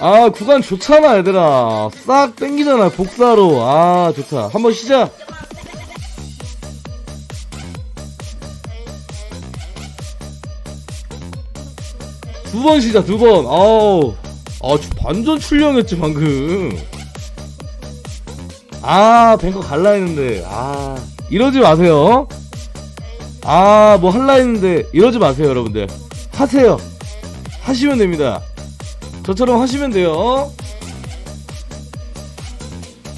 아 구간 좋잖아 얘들아. 싹 땡기잖아 복사로. 아 좋다. 한번 시작 두 번 시작 두 번. 아우. 아저 완전 출렁했지 방금. 아 뱅커 갈라 했는데. 아 이러지 마세요. 아 뭐 할라 했는데 이러지 마세요 여러분들. 하세요. 하시면 됩니다 저처럼 하시면 돼요.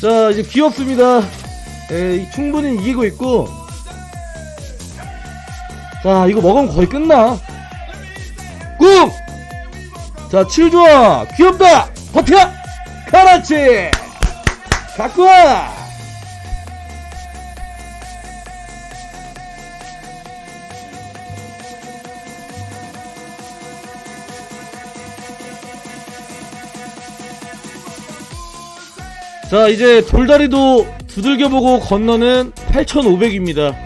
자, 이제 귀엽습니다. 에, 충분히 이기고 있고. 자, 이거 먹으면 거의 끝나. 꾹! 자, 칠 좋아. 귀엽다! 버텨! 그렇지! 갖고 와! 자 이제 돌다리도 두들겨보고 건너는 8,500입니다.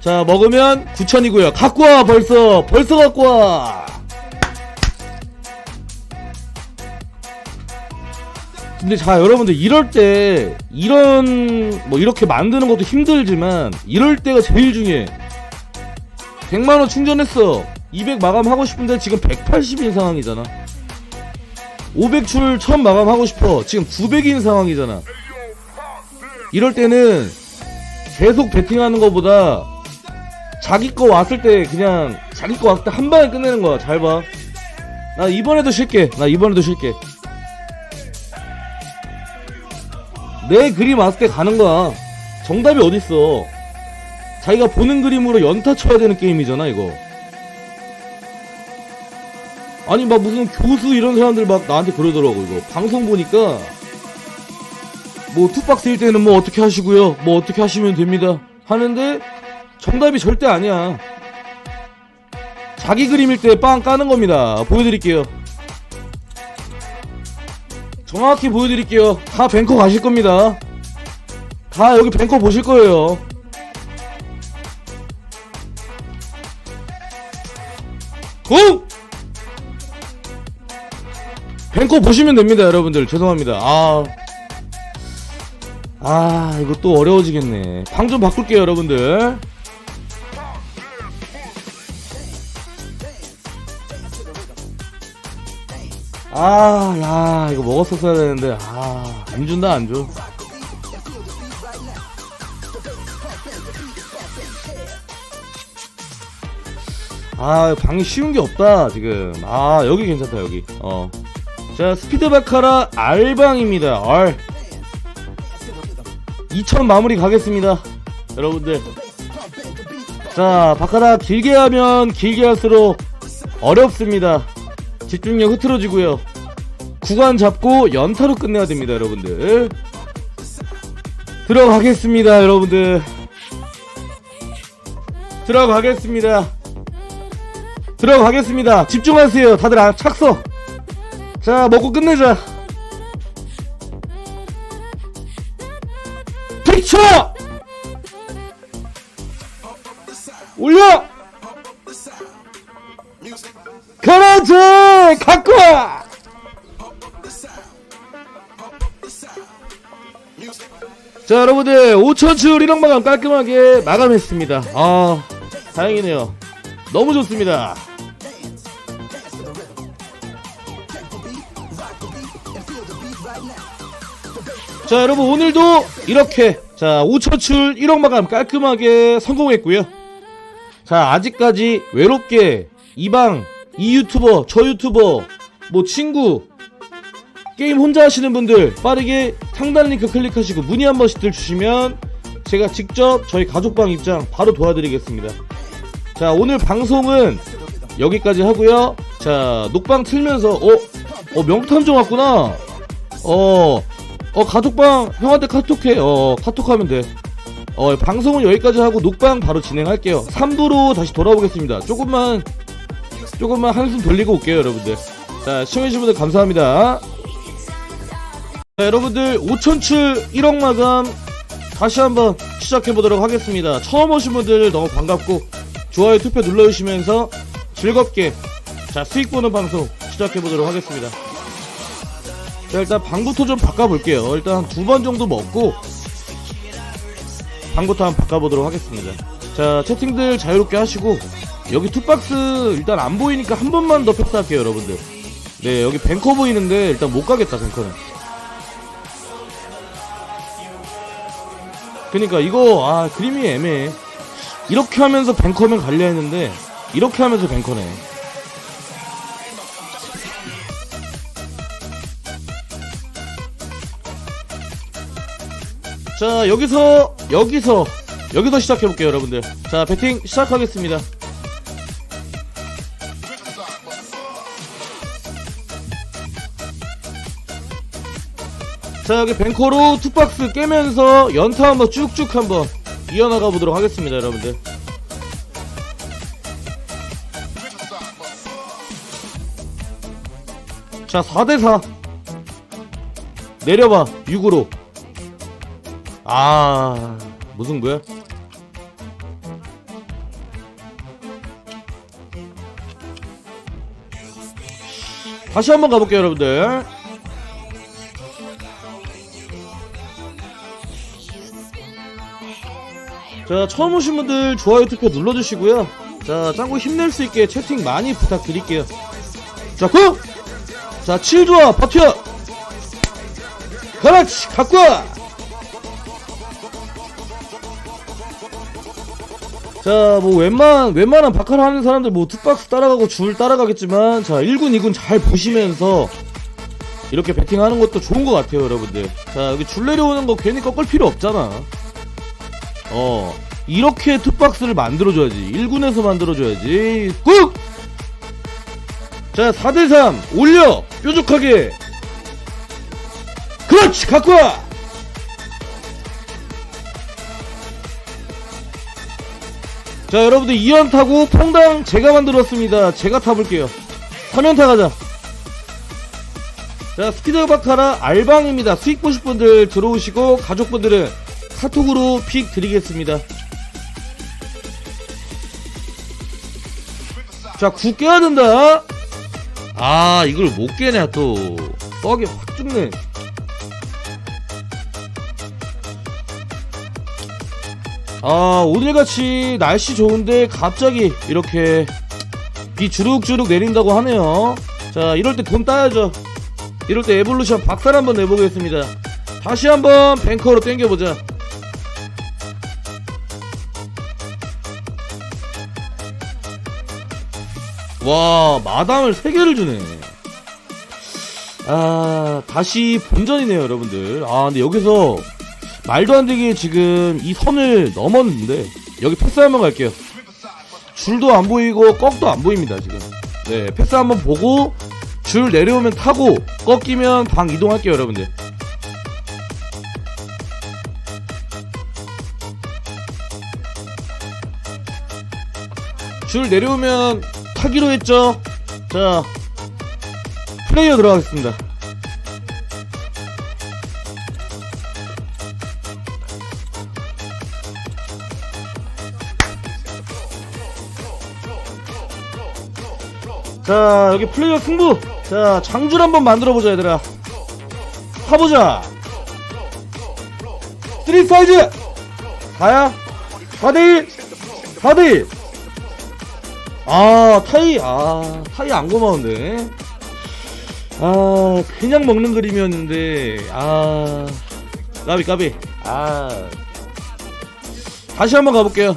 자 먹으면 9,000이고요. 갖고 와 벌써. 벌써 갖고 와. 근데 자 여러분들 이럴 때 이런 뭐 이렇게 만드는 것도 힘들지만 이럴 때가 제일 중요해. 100만원 충전했어. 200 마감하고 싶은데 지금 180인 상황이잖아 500출 처음 마감하고 싶어. 지금 900인 상황이잖아. 이럴 때는 계속 배팅하는 것보다 자기 거 왔을 때 그냥 자기 거 왔을 때 한 방에 끝내는 거야. 잘 봐. 나 이번에도 쉴게. 나 이번에도 쉴게. 내 그림 왔을 때 가는 거야. 정답이 어딨어. 자기가 보는 그림으로 연타 쳐야 되는 게임이잖아, 이거. 아니 막 무슨 교수 이런 사람들 막 나한테 그러더라고 이거. 방송 보니까 뭐 투박스일 때는 뭐 어떻게 하시고요? 뭐 어떻게 하시면 됩니다. 하는데 정답이 절대 아니야. 자기 그림일 때 빵 까는 겁니다. 보여드릴게요. 정확히 보여드릴게요. 다 뱅커 가실 겁니다. 다 여기 뱅커 보실 거예요. 공! 뱅커 보시면 됩니다, 여러분들. 죄송합니다. 아. 아, 이거 또 어려워지겠네. 방 좀 바꿀게요, 여러분들. 아, 야, 이거 먹었었어야 되는데, 아, 안 준다, 안 줘. 아, 방이 쉬운 게 없다, 지금. 아, 여기 괜찮다, 여기. 어. 자, 스피드 바카라 R방입니다. R. 2000 마무리 가겠습니다. 여러분들. 자, 바카라 길게 하면 길게 할수록 어렵습니다. 집중력 흐트러지고요. 구간 잡고 연타로 끝내야 됩니다, 여러분들. 들어가겠습니다, 여러분들. 들어가겠습니다. 들어가겠습니다. 집중하세요. 다들 아, 착석. 자, 먹고 끝내자. 픽쳐! 올려! 그렇지! 갖고 와! 자, 여러분들, 5천출 1억 마감 깔끔하게 마감했습니다. 아, 다행이네요. 너무 좋습니다. 자 여러분 오늘도 이렇게 자 5천출 1억 마감 깔끔하게 성공했고요. 자 아직까지 외롭게 이방 이 유튜버 저 유튜버 뭐 친구 게임 혼자 하시는 분들 빠르게 상단 링크 클릭하시고 문의 한 번씩들 주시면 제가 직접 저희 가족방 입장 바로 도와드리겠습니다. 자 오늘 방송은 여기까지 하고요. 자 녹방 틀면서 어? 어 명탐정 왔구나 어 어 가족방 형한테 카톡해. 어 카톡하면 돼 어 방송은 여기까지 하고 녹방 바로 진행할게요. 3부로 다시 돌아오겠습니다. 조금만 조금만 한숨 돌리고 올게요 여러분들. 자 시청해주신 분들 감사합니다. 자 여러분들 5천출 1억 마감 다시 한번 시작해보도록 하겠습니다. 처음 오신 분들 너무 반갑고 좋아요 투표 눌러주시면서 즐겁게 자 수익 보는 방송 시작해보도록 하겠습니다. 자 일단 방부터 좀 바꿔볼게요. 일단 한 두 번 정도 먹고 방부터 한번 바꿔보도록 하겠습니다. 자 채팅들 자유롭게 하시고 여기 투박스 일단 안 보이니까 한 번만 더 패스할게요 여러분들. 네 여기 뱅커 보이는데 일단 못 가겠다 뱅커는. 그니까 이거 아 그림이 애매해. 이렇게 하면서 뱅커면 갈려 했는데 이렇게 하면서 뱅커네 자 여기서 여기서 여기서 시작해볼게요 여러분들. 자 배팅 시작하겠습니다. 자 여기 뱅커로 투박스 깨면서 연타 한번 쭉쭉 한번 이어나가 보도록 하겠습니다 여러분들. 자 4대4 내려봐 6으로 아. 무슨 거야? 다시 한번 가볼게요 여러분들. 자 처음 오신 분들 좋아요 투표 눌러주시고요. 자 짱구 힘낼 수 있게 채팅 많이 부탁드릴게요. 자 고! 자 7 좋아 버텨! 그렇지 갖고 와 자, 뭐, 웬만, 웬만한 바카를 하는 사람들 뭐, 투박스 따라가고 줄 따라가겠지만, 자, 1군, 2군 잘 보시면서, 이렇게 배팅하는 것도 좋은 것 같아요, 여러분들. 자, 여기 줄 내려오는 거 괜히 꺾을 필요 없잖아. 어, 이렇게 투박스를 만들어줘야지. 1군에서 만들어줘야지. 꾹! 자, 4대3, 올려! 뾰족하게! 그렇지! 갖고 와! 자 여러분들 2연 타고 퐁당 제가 만들었습니다. 제가 타볼게요. 3연 타 가자. 자 스피드 바카라 알방입니다. 수익 보실 분들 들어오시고 가족분들은 카톡으로 픽 드리겠습니다. 자9 깨야 된다. 아 이걸 못 깨냐 또. 떡이 확 죽네 아 오늘같이 날씨 좋은데 갑자기 이렇게 비 주룩주룩 내린다고 하네요. 자 이럴 때 돈 따야죠. 이럴 때 에볼루션 박살 한번 내보겠습니다. 다시 한번 뱅커로 땡겨보자. 와 마담을 3개를 주네. 아 다시 본전이네요 여러분들. 아 근데 여기서 말도 안 되게 지금 이 선을 넘었는데 여기 패스 한번 갈게요. 줄도 안 보이고 꺾도 안 보입니다 지금. 네 패스 한번 보고 줄 내려오면 타고 꺾이면 방 이동할게요 여러분들. 줄 내려오면 타기로 했죠. 자 플레이어 들어가겠습니다. 자 여기 플레이어 승부. 자 장줄 한번 만들어보자 얘들아. 타보자. 3 사이즈. 4야. 4대1 4대1 아 타이. 아 타이 안 고마운데. 아 그냥 먹는 그림이었는데. 아 까비 까비. 아. 다시 한번 가볼게요.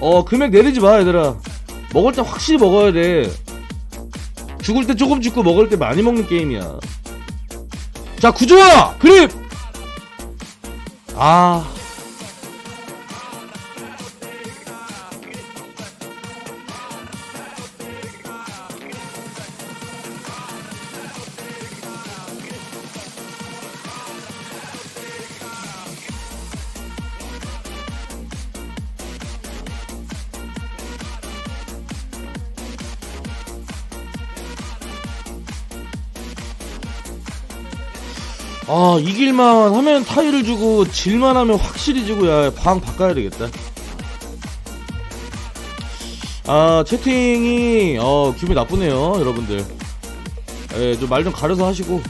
어 금액 내리지 마 얘들아 먹을 때 확실히 먹어야 돼. 죽을 때 조금 죽고 먹을 때 많이 먹는 게임이야. 자, 구조화! 그립! 아. 아 이길만 하면 타이를 주고 질만 하면 확실히 주고 야방 바꿔야 되겠다 아 채팅이 어 기분이 나쁘네요 여러분들 예, 좀말좀 가려서 하시고.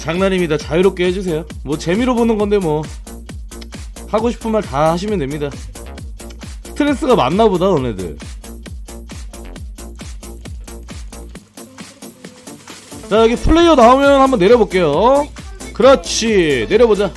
장난입니다. 자유롭게 해주세요. 뭐 재미로 보는 건데 뭐 하고 싶은 말 다 하시면 됩니다. 스트레스가 많나 보다 너네들. 자 여기 플레이어 나오면 한번 내려볼게요. 그렇지 내려보자.